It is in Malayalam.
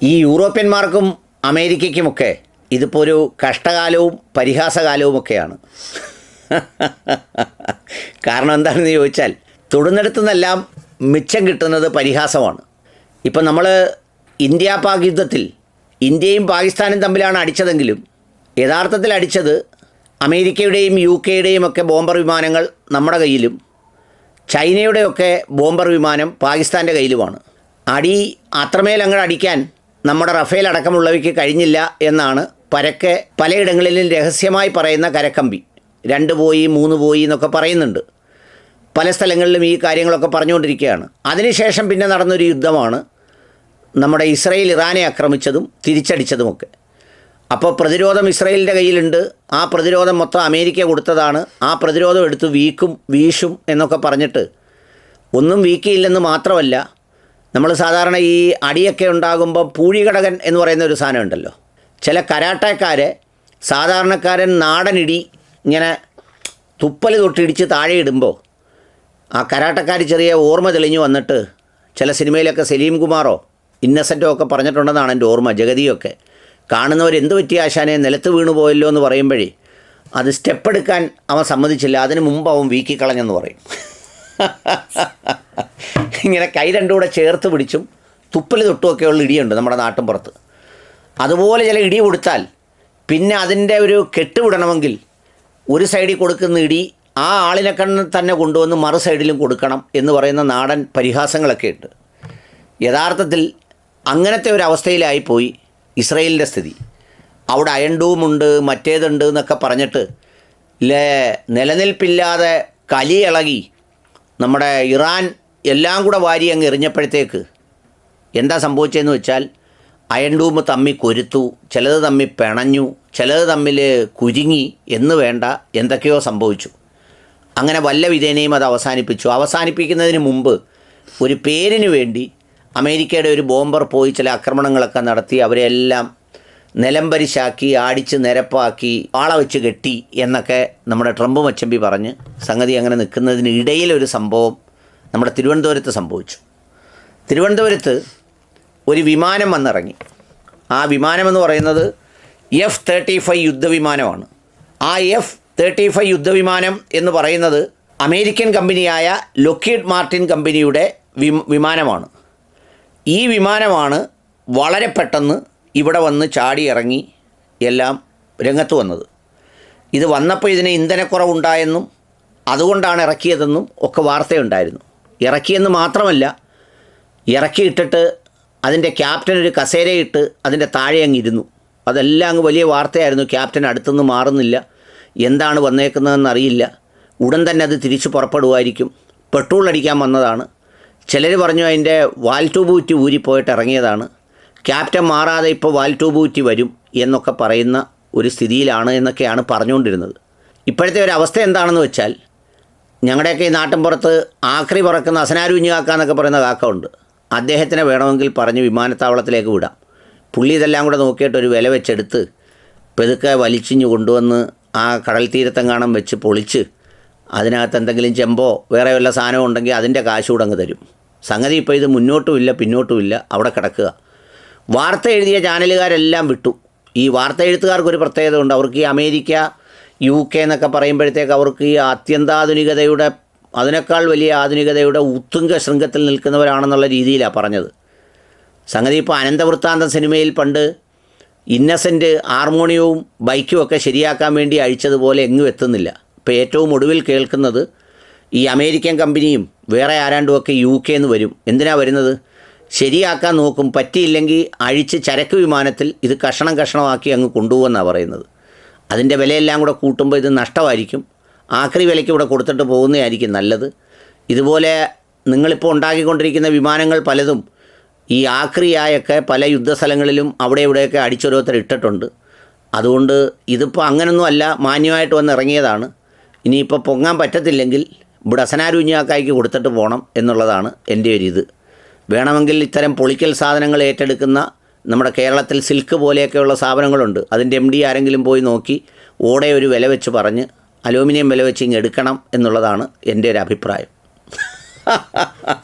ഈ യൂറോപ്യന്മാർക്കും അമേരിക്കയ്ക്കുമൊക്കെ ഇതിപ്പോൾ ഒരു കഷ്ടകാലവും പരിഹാസകാലവുമൊക്കെയാണ്. കാരണം എന്താണെന്ന് ചോദിച്ചാൽ തൊടുന്നിടത്തു നിന്നെല്ലാം മിച്ചം കിട്ടുന്നത് പരിഹാസമാണ്. ഇപ്പം നമ്മൾ ഇന്ത്യ പാക് യുദ്ധത്തിൽ ഇന്ത്യയും പാകിസ്ഥാനും തമ്മിലാണ് അടിച്ചതെങ്കിലും യഥാർത്ഥത്തിൽ അടിച്ചത് അമേരിക്കയുടെയും യു കെയുടെയും ഒക്കെ ബോംബർ വിമാനങ്ങൾ നമ്മുടെ കയ്യിലും ചൈനയുടെയൊക്കെ ബോംബർ വിമാനം പാകിസ്ഥാന്റെ കയ്യിലുമാണ്. അടി അത്രമേൽ അങ്ങോട്ട് അടിക്കാൻ നമ്മുടെ റഫേൽ അടക്കമുള്ളവയ്ക്ക് കഴിഞ്ഞില്ല എന്നാണ് പരക്കെ പലയിടങ്ങളിലും രഹസ്യമായി പറയുന്ന കരക്കമ്പി. രണ്ട് പോയി മൂന്ന് പോയി എന്നൊക്കെ പറയുന്നുണ്ട്. പല സ്ഥലങ്ങളിലും ഈ കാര്യങ്ങളൊക്കെ പറഞ്ഞുകൊണ്ടിരിക്കുകയാണ്. അതിനുശേഷം പിന്നെ നടന്നൊരു യുദ്ധമാണ് നമ്മുടെ ഇസ്രയേൽ ഇറാനെ ആക്രമിച്ചതും തിരിച്ചടിച്ചതുമൊക്കെ. അപ്പോൾ പ്രതിരോധം ഇസ്രയേലിന്റെ കയ്യിലുണ്ട്. ആ പ്രതിരോധം മൊത്തം അമേരിക്ക കൊടുത്തതാണ്. ആ പ്രതിരോധം എടുത്ത് വീക്കും വീശും എന്നൊക്കെ പറഞ്ഞിട്ട് ഒന്നും വീക്കിയില്ലെന്ന് മാത്രമല്ല നമ്മൾ സാധാരണ ഈ അടിയൊക്കെ ഉണ്ടാകുമ്പോൾ പൂഴികടകൻ എന്ന് പറയുന്ന ഒരു സാധനം ഉണ്ടല്ലോ. ചില കരാട്ടക്കാർ സാധാരണക്കാരൻ നാടനിടി ഇങ്ങനെ തുപ്പൽ തൊട്ടിടിച്ച് താഴെ ഇടുമ്പോൾ ആ കരാട്ടക്കാർ ചെറിയ ഓർമ്മ തെളിഞ്ഞു വന്നിട്ട് ചില സിനിമയിലൊക്കെ സലീം കുമാറോ ഇന്നസെന്റോ ഒക്കെ പറഞ്ഞിട്ടുണ്ടെന്നാണ് എന്റെ ഓർമ്മ ജഗതിയൊക്കെ. കാണുന്നവർ എന്ത് പറ്റിയ ആശാനെ നിലത്ത് വീണു പോയല്ലോ എന്ന് പറയുമ്പോഴേ അത് സ്റ്റെപ്പ് എടുക്കാൻ അവൻ സമ്മതിച്ചില്ല. അതിന് മുമ്പ് അവൻ വീക്കിക്കളഞ്ഞെന്ന് പറയും. ഇങ്ങനെ കൈ രണ്ടും കൂടെ ചേർത്ത് പിടിച്ചും തുപ്പൽ തൊട്ടുമൊക്കെയുള്ള ഇടിയുണ്ട് നമ്മുടെ നാട്ടിൻ പുറത്ത്. അതുപോലെ ചില ഇടി കൊടുത്താൽ പിന്നെ അതിന്റെ ഒരു കെട്ടുവിടണമെങ്കിൽ ഒരു സൈഡിൽ കൊടുക്കുന്ന ഇടി ആ ആളിനെ കണ്ണ് തന്നെ കൊണ്ടുവന്ന് മറു സൈഡിലും കൊടുക്കണം എന്ന് പറയുന്ന നാടൻ പരിഹാസങ്ങളൊക്കെ ഉണ്ട്. യഥാർത്ഥത്തിൽ അങ്ങനത്തെ ഒരു അവസ്ഥയിലായിപ്പോയി ഇസ്രയേലിന്റെ സ്ഥിതി. അവിടെ അയണ്ടൂമുണ്ട് മറ്റേതുണ്ട് എന്നൊക്കെ പറഞ്ഞിട്ട് നിലനിൽപ്പില്ലാതെ കലിയിളകി നമ്മുടെ ഇറാൻ എല്ലാം കൂടെ വാരി അങ്ങ് എറിഞ്ഞപ്പോഴത്തേക്ക് എന്താ സംഭവിച്ചതെന്ന് വെച്ചാൽ അയൺ ഡൂമ് തമ്മി കൊരുത്തു ചിലത് തമ്മി പിണഞ്ഞു ചിലത് തമ്മിൽ കുരുങ്ങി എന്ന് വേണ്ട എന്തൊക്കെയോ സംഭവിച്ചു. അങ്ങനെ വല്ല വിധേനയും അത് അവസാനിപ്പിച്ചു. അവസാനിപ്പിക്കുന്നതിന് മുമ്പ് ഒരു പേരിന് വേണ്ടി അമേരിക്കയുടെ ഒരു ബോംബർ പോയി ചില ആക്രമണങ്ങളൊക്കെ നടത്തി അവരെല്ലാം നിലംപരിശാക്കി ആടിച്ച് നിരപ്പാക്കി ആള വെച്ച് കെട്ടി എന്നൊക്കെ നമ്മുടെ ട്രംപ് മച്ചമ്പി പറഞ്ഞ് സംഗതി അങ്ങനെ നിൽക്കുന്നതിന് ഇടയിലൊരു സംഭവം നമ്മുടെ തിരുവനന്തപുരത്ത് സംഭവിച്ചു. തിരുവനന്തപുരത്ത് ഒരു വിമാനം വന്നിറങ്ങി. ആ വിമാനമെന്ന് പറയുന്നത് എഫ് തേർട്ടി ഫൈവ് യുദ്ധവിമാനമാണ്. ആ എഫ് തേർട്ടി ഫൈവ് യുദ്ധവിമാനം എന്ന് പറയുന്നത് അമേരിക്കൻ കമ്പനിയായ ലൊക്കീഡ് മാർട്ടിൻ കമ്പനിയുടെ വിമാനമാണ്. ഈ വിമാനമാണ് വളരെ പെട്ടെന്ന് ഇവിടെ വന്ന് ചാടി ഇറങ്ങി എല്ലാം രംഗത്ത് വന്നത്. ഇത് വന്നപ്പോൾ ഇതിന് ഇന്ധനക്കുറവുണ്ടായെന്നും അതുകൊണ്ടാണ് ഇറക്കിയതെന്നും ഒക്കെ വാർത്തയുണ്ടായിരുന്നു. ഇറക്കിയെന്ന് മാത്രമല്ല ഇറക്കിയിട്ടിട്ട് അതിന്റെ ക്യാപ്റ്റൻ ഒരു കസേരയിട്ട് അതിന്റെ താഴെ അങ്ങ് ഇരുന്നു. അതെല്ലാം അങ്ങ് വലിയ വാർത്തയായിരുന്നു. ക്യാപ്റ്റൻ അടുത്തുനിന്ന് മാറുന്നില്ല. എന്താണ് വന്നേക്കുന്നതെന്ന് അറിയില്ല. ഉടൻ തന്നെ അത് തിരിച്ചു പുറപ്പെടുമായിരിക്കും പെട്രോൾ അടിക്കാൻ വന്നതാണ്. ചിലർ പറഞ്ഞു അതിന്റെ വാൽ ട്യൂബ് ഊറ്റി ഊരിപ്പോയിട്ട് ഇറങ്ങിയതാണ്. ക്യാപ്റ്റൻ മാറാതെ ഇപ്പോൾ വാൽ ട്യൂബ് ഊറ്റി വരും എന്നൊക്കെ പറയുന്ന ഒരു സ്ഥിതിയിലാണ് എന്നൊക്കെയാണ് പറഞ്ഞുകൊണ്ടിരുന്നത്. ഇപ്പോഴത്തെ ഒരു അവസ്ഥ എന്താണെന്ന് വെച്ചാൽ ഞങ്ങളുടെയൊക്കെ ഈ നാട്ടിൻപുറത്ത് ആക്രി പറക്കുന്ന അസനാരുഞ്ഞ് കാക്ക എന്നൊക്കെ പറയുന്ന കാക്ക ഉണ്ട് അദ്ദേഹത്തിനെ വേണമെങ്കിൽ പറഞ്ഞ് വിമാനത്താവളത്തിലേക്ക് വിടാം. പുള്ളി ഇതെല്ലാം കൂടെ നോക്കിയിട്ട് ഒരു വില വെച്ചെടുത്ത് പെതുക്കെ വലിച്ചിഞ്ഞ് കൊണ്ടുവന്ന് ആ കടൽ തീരത്തെങ്ങാണം വെച്ച് പൊളിച്ച് അതിനകത്ത് എന്തെങ്കിലും ചെമ്പോ വേറെ വല്ല സാധനമോ ഉണ്ടെങ്കിൽ അതിന്റെ കാശ് കൂടെ അങ്ങ് തരും. സംഗതി ഇപ്പോൾ ഇത് മുന്നോട്ടുമില്ല പിന്നോട്ടുമില്ല. അവിടെ കിടക്കുക. വാർത്ത എഴുതിയ ചാനലുകാരെല്ലാം വിട്ടു. ഈ വാർത്ത എഴുത്തുകാർക്കൊരു പ്രത്യേകത ഉണ്ട് അവർക്ക് ഈ അമേരിക്ക യു കെ എന്നൊക്കെ പറയുമ്പോഴത്തേക്ക് അവർക്ക് ഈ അത്യന്താധുനികതയുടെ അതിനേക്കാൾ വലിയ ആധുനികതയുടെ ഉത്തുംഗ ശൃംഗത്തിൽ നിൽക്കുന്നവരാണെന്നുള്ള രീതിയിലാണ് പറഞ്ഞത്. സംഗതി ഇപ്പോൾ അനന്തവൃത്താന്തം സിനിമയിൽ പണ്ട് ഇന്നസെന്റ് ഹാർമോണിയവും ബൈക്കും ഒക്കെ ശരിയാക്കാൻ വേണ്ടി അഴിച്ചതുപോലെ എങ്ങും എത്തുന്നില്ല. ഇപ്പോൾ ഏറ്റവും ഒടുവിൽ കേൾക്കുന്നത് ഈ അമേരിക്കൻ കമ്പനിയും വേറെ ആരാണ്ടുമൊക്കെ യു കെ എന്ന് വരും. എന്തിനാ വരുന്നത്? ശരിയാക്കാൻ നോക്കും. പറ്റിയില്ലെങ്കിൽ അഴിച്ച് ചരക്ക് വിമാനത്തിൽ ഇത് കഷണം കഷണമാക്കി അങ്ങ് കൊണ്ടുപോകുമെന്നാണ് പറയുന്നത്. അതിന്റെ വിലയെല്ലാം കൂടെ കൂട്ടുമ്പോൾ ഇത് നഷ്ടമായിരിക്കും. ആക്രി വിലയ്ക്ക് ഇവിടെ കൊടുത്തിട്ട് പോകുന്നതായിരിക്കും നല്ലത്. ഇതുപോലെ നിങ്ങളിപ്പോൾ ഉണ്ടാക്കിക്കൊണ്ടിരിക്കുന്ന വിമാനങ്ങൾ പലതും ഈ ആക്രിയായൊക്കെ പല യുദ്ധസ്ഥലങ്ങളിലും അവിടെ ഇവിടെയൊക്കെ അടിച്ചോരോരുത്തർ ഇട്ടിട്ടുണ്ട്. അതുകൊണ്ട് ഇതിപ്പോൾ അങ്ങനൊന്നും അല്ല മാന്യമായിട്ട് വന്ന് ഇറങ്ങിയതാണ്. ഇനിയിപ്പോൾ പൊങ്ങാൻ പറ്റത്തില്ലെങ്കിൽ ഇവിടെ അസനാരുഞ്ഞാക്കായ്ക്ക് കൊടുത്തിട്ട് പോകണം എന്നുള്ളതാണ് എന്റെ ഒരു ഇത്. വേണമെങ്കിൽ ഇത്തരം പൊളിക്കൽ സാധനങ്ങൾ ഏറ്റെടുക്കുന്ന നമ്മുടെ കേരളത്തിൽ സിൽക്ക് പോലെയൊക്കെയുള്ള സ്ഥാപനങ്ങളുണ്ട് അതിന്റെ എം ഡി ആരെങ്കിലും പോയി നോക്കി ഓടെ ഒരു വില വെച്ച് പറഞ്ഞ് അലൂമിനിയം വില വെച്ച് ഇങ്ങ് എടുക്കണം എന്നുള്ളതാണ് എന്റെ ഒരു അഭിപ്രായം.